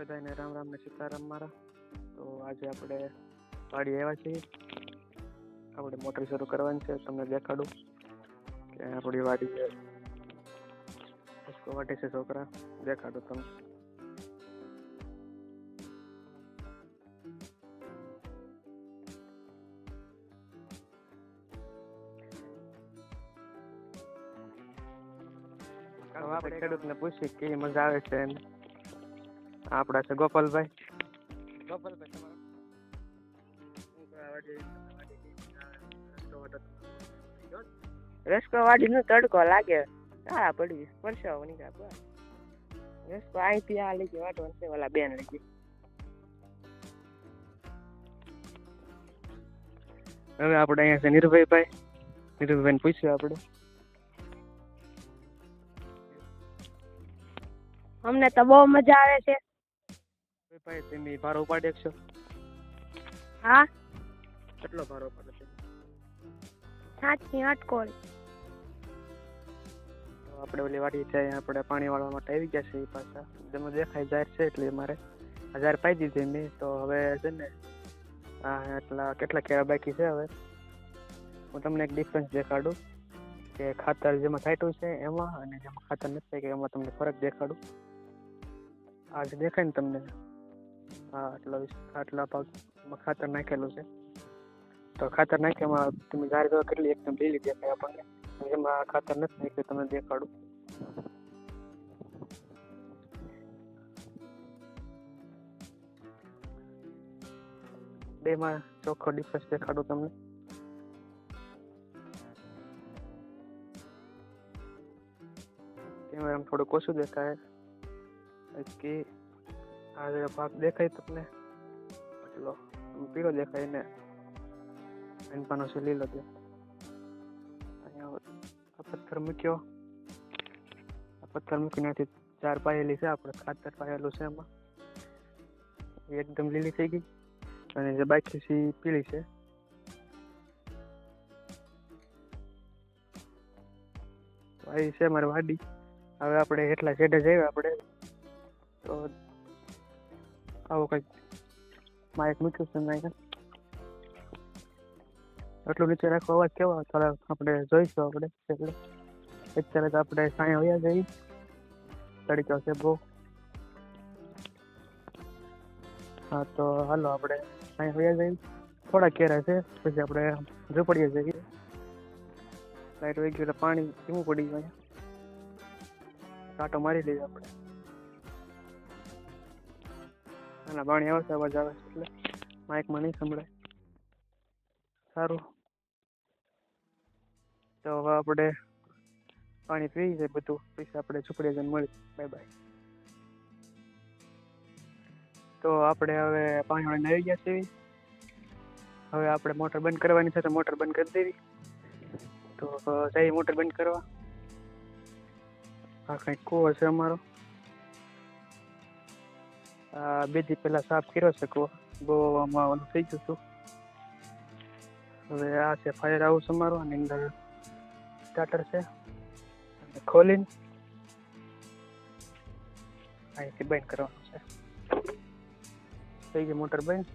બધાને રામ રામ ને સીતારામ મારા. તો આજે આપણે વાડી આવ્યા છીએ. આપણે મોટર શરૂ કરવાની છે તમને દેખાડું. કે આપણી વાડી છે. વાટે છે છોકરા દેખાડું તમને. આપણે ખેડૂતને પૂછીએ કે મજા આવે છે એમ. આપણા છે ગોપાલભાઈ. ગોપાલભાઈ તમારા? રસકો વાડી નો તડકો લાગે. હા પડી પરસાવો નીકળે બસ રસકો અહીંથી આ લઈ ગયો. છે ઓલા બેન લઈ ગઈ હવે આપણે અહીંયા છે નિર્ભયભાઈ નિર્ભયભાઈને પૂછ્યું આપણે અમને તો બહુ મજા આવે છે. ભાઈ તમે ભારો ઉપાડી શકશો હા. કેટલો ભારો ઉપાડે છે? સાતની આઠ તો આપણે ઓલી વાડી છે આપણે પાણી વાળવા માટે આવી ગયા છે એ પાછા. જેમાં દેખાય જાહેર છે એટલે મારે હજાર પાઈ દીધી મેં. તો હવે છે ને હા એટલા કેટલા કેળા બાકી છે હવે? હું તમને એક ડિફરન્સ દેખાડું કે ખાતર જેમાં છાંટ્યું છે એમાં અને જેમાં ખાતર નથી કે એમાં તમને ફરક દેખાડું. આજે દેખાય ને તમને. હા આટલા આટલા ભાગમાં ખાતર નાખેલું છે. તો ખાતર નાખ્યામાં તમે ઝાડ જો કેટલી એકદમ લીલી દેખાય આપણને એમાં ખાતર નથી નાખ્યું, તમે દેખાડું. બેમાં ચોખ્ખો ડિફરન્સ દેખાડું તમને. કેમેરામાં થોડુંક ઓછું દેખાય. કે આ જે ભાગ દેખાય તમને? એટલો પીળો દેખાય ને એન પાનો છે લીલો દેખાય. અહીંયા આ પથ્થર મૂક્યો. આ પથ્થર મૂકીને ચાર પાયેલી છે આપણે. ખાતર પાયેલું છે એમાં. એકદમ લીલી થઈ ગઈ. અને જે બાકી છે એ પીળી છે. તો છે મારી વાડી. હવે આપણે એટલા શેડે જઈએ આપણે. તો આવો કંઈક. માઇક મૂક્યું છે મેં એટલું નીચે રાખો, અવાજ કેવો? થોડા આપણે જોઈશું આપણે એટલે. અત્યારે તો આપણે સાંઈ આવ્યા જઈએ તડકો છે બહુ. હા, તો હાલો આપણે સાંઈ આવ્યા જઈએ થોડા કેરા છે, પછી આપણે ઝૂંપડીએ જઈએ લાઈટ વહી ગયું એટલે પાણી ધીમું પડી ગયું કાંટો મારી લઈએ આપણે. ના પાણી આવે છે અવાજ આવે છે એટલે માઇકમાં નહીં સંભળાય. સારું. તો હવે આપણે પાણી પી જાય બધું. પછી આપણે ઝૂંપડીએ જઈને મળી બાય બાય. તો આપણે હવે પાણી વાળીને આવી ગયા છીએ. હવે આપણે મોટર બંધ કરવાની છે તો મોટર બંધ કરી દેવી. તો જઈએ મોટર બંધ કરવા. આ કંઈક કૂવો છે અમારો. બે દી પહેલા સાફ કર્યો છે કૂવો બહુ આમાં ઓલું થઈ ગયું હતું. હવે આ છે ફાયર હાઉસ અમારો, અને અંદર સ્ટાર્ટર છે. ખોલીને અહીંથી બંધ કરવાનું છે. થઈ ગઈ મોટર બંધ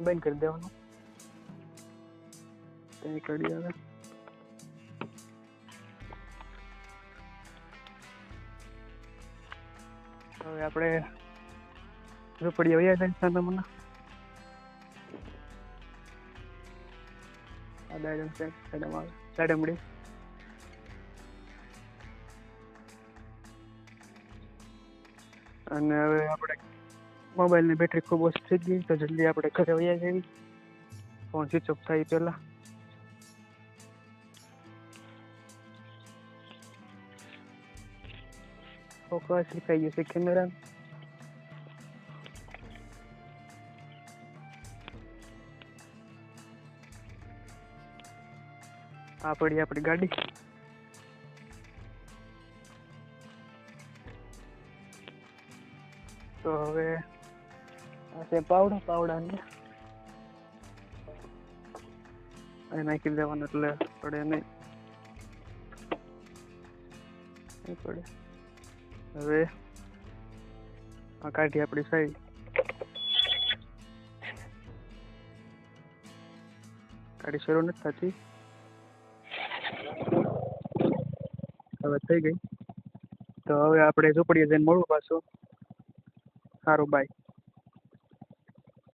બંધ કરી દેવાનું. કડી આવે. હવે આપણે ઝૂંપડી આવી જાય સાંતામાના આ દાડમ છે દાડમ આવે અને હવે આપણે મોબાઈલની બેટરી ખૂબ ઓછી થઈ ગઈ તો જલ્દી આપણે ઘરે વયા જઈએ ફોન સ્વિચ ઓફ થાય પહેલા. ફોકસ લીખાઈ ગયું છે કેમેરા આ આપણી ગાડી તો હવે આ છે પાવડો ને એ નાખી દેવાનું એટલે પડે નહીં પડે હવે આ કાઢી આપણી સાઈડ કાઢી શરૂ નથી થતી. હવે થઈ ગઈ. તો હવે આપણે ઝૂંપડીએ જઈને મળવું પાછું. સારું બાય